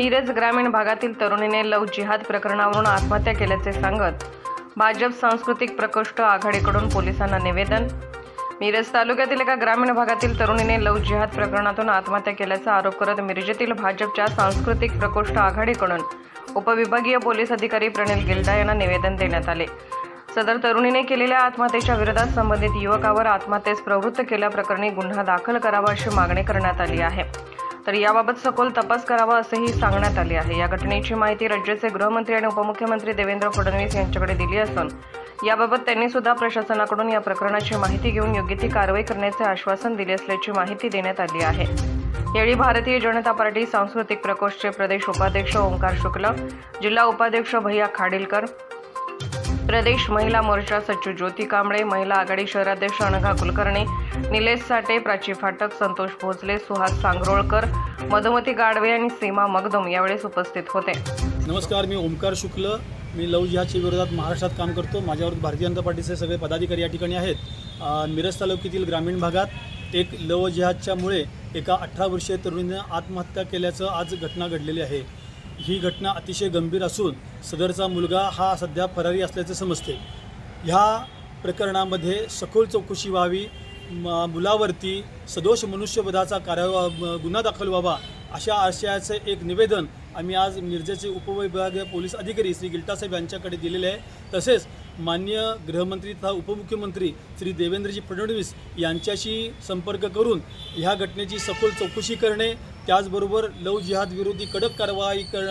मिरज ग्रामीण भागातील तरुणीने लव जिहाद प्रकरणावरून आत्महत्या केल्याचे सांगत भाजप सांस्कृतिक प्रकोष्ठ आघाडीकडून पोलिसांना निवेदन. मिरज तालुक्यातील एका ग्रामीण भागातील तरुणीने लव जिहाद प्रकरणातून आत्महत्या केल्याचा आरोप करत मिरजेतील भाजपच्या सांस्कृतिक प्रकोष्ठ आघाडीकडून उपविभागीय पोलीस अधिकारी प्रणिल गिल्डा यांना निवेदन देण्यात आले. सदर तरुणीने केलेल्या आत्महत्येच्या विरोधात संबंधित युवकावर आत्महत्येस प्रवृत्त केल्याप्रकरणी गुन्हा दाखल करावा अशी मागणी करण्यात आली आहे. तर याबाबत सखोल तपास करावा असेही सांगण्यात आले आहे. या घटनेची माहिती राज्याचे गृहमंत्री आणि उपमुख्यमंत्री देवेंद्र फडणवीस यांच्याकडे दिली असून याबाबत त्यांनी सुद्धा प्रशासनाकडून या प्रकरणाची माहिती घेऊन योग्य ती कारवाई करण्याचे आश्वासन दिले असल्याची माहिती देण्यात आली आहे. यावेळी भारतीय जनता पार्टी सांस्कृतिक प्रकोष्ठचे प्रदेश उपाध्यक्ष ओंकार शुक्ल जिल्हा उपाध्यक्ष भैया खाडीलकर प्रदेश महिला मोर्चा सचिव ज्योती कांबळे महिला आघाडी शहराध्यक्ष अनघा कुलकर्णी निलेश साठे प्राची फाटक संतोष भोसले सुहास सांगरोळकर मधुमती गाडवे आणि सीमा मगदुम यावेळेस उपस्थित होते. नमस्कार मी ओमकार शुक्ल. मी लव जिहादच्या विरोधात महाराष्ट्रात काम करतो. माझ्यावर भारतीय जनता पार्टीचे सगळे पदाधिकारी या ठिकाणी आहेत. मिरज तालुक्यातील ग्रामीण भागात एक लव जिहादच्यामुळे एका अठरा वर्षीय तरुणीनं आत्महत्या केल्याचं आज घटना घडलेली आहे. ही घटना अतिशय गंभीर असून सदरचा मुलगा हा सध्या फरारी असल्याचे समजते. ह्या प्रकरणामध्ये सखोल चौकशी व्हावी म- मुलावरती सदोष मनुष्यवधाचा कार्य गुन्हा दाखल व्हावा अशा आशयाचे एक निवेदन आम्ही आज मिरजेचे उपविभागीय पोलीस अधिकारी श्री गिल्टासाहेब यांच्याकडे दिलेले आहे. तसेच मान्य गृहमंत्री तथा उपमुख्यमंत्री श्री देवेंद्रजी फडणवीस यांच्याशी संपर्क करून ह्या घटनेची सखोल चौकशी करणे त्याचबरोबर लव जिहाद विरोधी कडक कारवाई कर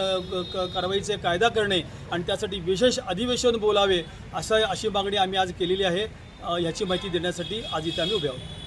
क- कारवाईचे कायदा करणे आणि त्यासाठी विशेष अधिवेशन बोलावे असं अशी मागणी आम्ही आज केलेली आहे. याची ह्याची माहिती देण्यासाठी आज इथे आम्ही उभे आहोत.